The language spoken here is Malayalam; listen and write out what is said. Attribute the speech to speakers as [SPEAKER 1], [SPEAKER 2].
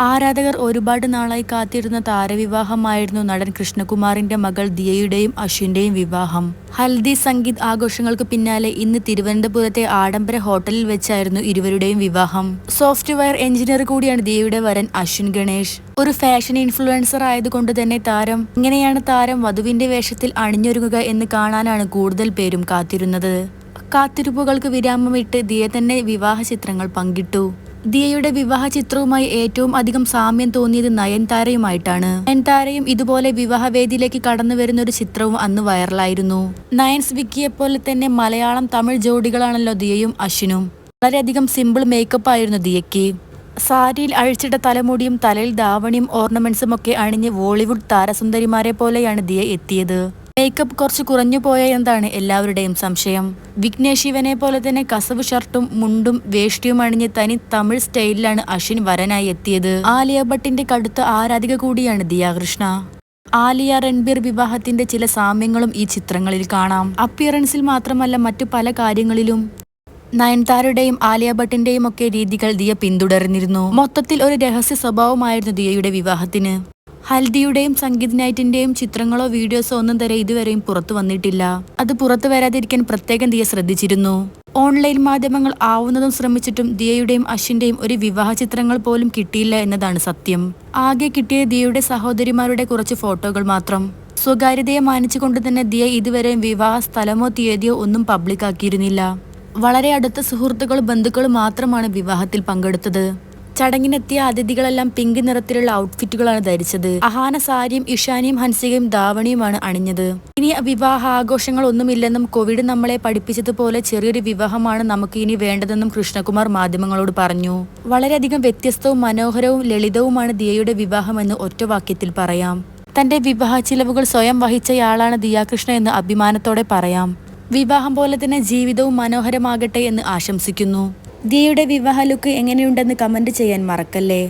[SPEAKER 1] ആരാധകർ ഒരുപാട് നാളായി കാത്തിരുന്ന താരവിവാഹമായിരുന്നു നടൻ കൃഷ്ണകുമാറിന്റെ മകൾ ദിയയുടെയും അശ്വിന്റെയും വിവാഹം. ഹൽദി സംഗീത് ആഘോഷങ്ങൾക്ക് പിന്നാലെ ഇന്ന് തിരുവനന്തപുരത്തെ ആഡംബര ഹോട്ടലിൽ വെച്ചായിരുന്നു ഇരുവരുടെയും വിവാഹം. സോഫ്റ്റ്വെയർ എഞ്ചിനീയർ കൂടിയാണ് ദിയയുടെ വരൻ അശ്വിൻ ഗണേഷ്. ഒരു ഫാഷൻ ഇൻഫ്ലുവൻസർ ആയതുകൊണ്ട് തന്നെ താരം ഇങ്ങനെയാണ് താരം വധുവിന്റെ വേഷത്തിൽ അണിഞ്ഞൊരുങ്ങുക എന്ന് കാണാനാണ് കൂടുതൽ പേരും കാത്തിരുന്നത്. കാത്തിരിപ്പുകൾക്ക് വിരാമമിട്ട് ദിയ തന്നെ വിവാഹ ചിത്രങ്ങൾ പങ്കിട്ടു. ദിയയുടെ വിവാഹ ചിത്രവുമായി ഏറ്റവും അധികം സാമ്യം തോന്നിയത് നയൻതാരയുമായിട്ടാണ്. നയൻതാരയും ഇതുപോലെ വിവാഹവേദിയിലേക്ക് കടന്നു വരുന്ന ഒരു ചിത്രവും അന്ന് വൈറലായിരുന്നു. നയൻസ് വിക്കിയെ പോലെ തന്നെ മലയാളം തമിഴ് ജോഡികളാണല്ലോ ദിയയും അശ്വിനും. വളരെയധികം സിമ്പിൾ മേക്കപ്പ് ആയിരുന്നു ദിയയ്ക്ക്. സാരിയിൽ അഴിച്ചിട്ട തലമുടിയും തലയിൽ ധാവണിയും ഓർണമെന്റ്സും ഒക്കെ അണിഞ്ഞ് ബോളിവുഡ് താരസുന്ദരിമാരെ പോലെയാണ് ദിയ എത്തിയത്. മേക്കപ്പ് കുറച്ച് കുറഞ്ഞു പോയ എന്താണ് എല്ലാവരുടെയും സംശയം? വിഘ്നേഷ് ശിവനെ പോലെ തന്നെ കസവ് ഷർട്ടും മുണ്ടും വേഷ്ടിയും അണിഞ്ഞ് തനി തമിഴ് സ്റ്റൈലിലാണ് അശ്വിൻ വരനായി എത്തിയത്. ആലിയ ഭട്ടിന്റെ കടുത്ത ആരാധിക കൂടിയാണ് ദിയാകൃഷ്ണ. ആലിയ രൺബീർ വിവാഹത്തിന്റെ ചില സാമ്യങ്ങളും ഈ ചിത്രങ്ങളിൽ കാണാം. അപ്പിയറൻസിൽ മാത്രമല്ല മറ്റു പല കാര്യങ്ങളിലും നയൻതാരയുടെയും ആലിയ ഭട്ടിന്റെയും ഒക്കെ രീതികൾ ദിയ പിന്തുടർന്നിരുന്നു. മൊത്തത്തിൽ ഒരു രഹസ്യ സ്വഭാവമായിരുന്നു ദിയയുടെ വിവാഹത്തിന്. ഹൽദിയുടെയും സംഗീത് നൈറ്റിന്റെയും ചിത്രങ്ങളോ വീഡിയോസോ ഒന്നും തരെ ഇതുവരെയും പുറത്തു വന്നിട്ടില്ല. അത് പുറത്തു വരാതിരിക്കാൻ പ്രത്യേകം ദിയ ശ്രദ്ധിച്ചിരുന്നു. ഓൺലൈൻ മാധ്യമങ്ങൾ ആവുന്നതും ശ്രമിച്ചിട്ടും ദിയയുടെയും അശ്വിന്റെയും ഒരു വിവാഹ ചിത്രങ്ങൾ പോലും കിട്ടിയില്ല എന്നതാണ് സത്യം. ആകെ കിട്ടിയ ദിയയുടെ സഹോദരിമാരുടെ കുറച്ച് ഫോട്ടോകൾ മാത്രം. സ്വകാര്യതയെ മാനിച്ചുകൊണ്ട് തന്നെ ദിയ ഇതുവരെയും വിവാഹ സ്ഥലമോ തീയതിയോ ഒന്നും പബ്ലിക്കാക്കിയിരുന്നില്ല വളരെ അടുത്ത സുഹൃത്തുക്കളും ബന്ധുക്കളും മാത്രമാണ് വിവാഹത്തിൽ പങ്കെടുത്തത്. ചടങ്ങിനെത്തിയ അതിഥികളെല്ലാം പിങ്ക് നിറത്തിലുള്ള ഔട്ട്ഫിറ്റുകളാണ് ധരിച്ചത്. അഹാന സാരിയും ഇഷാനിയും ഹൻസികയും ധാവണിയുമാണ് അണിഞ്ഞത്. ഇനി വിവാഹ ആഘോഷങ്ങൾ ഒന്നുമില്ലെന്നും കോവിഡ് നമ്മളെ പഠിപ്പിച്ചതുപോലെ ചെറിയൊരു വിവാഹമാണ് നമുക്ക് ഇനി വേണ്ടതെന്നും കൃഷ്ണകുമാർ മാധ്യമങ്ങളോട് പറഞ്ഞു. വളരെയധികം വ്യത്യസ്തവും മനോഹരവും ലളിതവുമാണ് ദിയയുടെ വിവാഹമെന്ന് ഒറ്റവാക്യത്തിൽ പറയാം. തന്റെ വിവാഹ ചിലവുകൾ സ്വയം വഹിച്ചയാളാണ് ദിയാകൃഷ്ണ എന്ന് അഭിമാനത്തോടെ പറയാം. വിവാഹം പോലെ തന്നെ ജീവിതവും മനോഹരമാകട്ടെ എന്ന് ആശംസിക്കുന്നു. ദിയയുടെ വിവാഹ ലുക്ക് എങ്ങനെയുണ്ടെന്ന് കമന്റ് ചെയ്യാൻ മറക്കല്ലേ?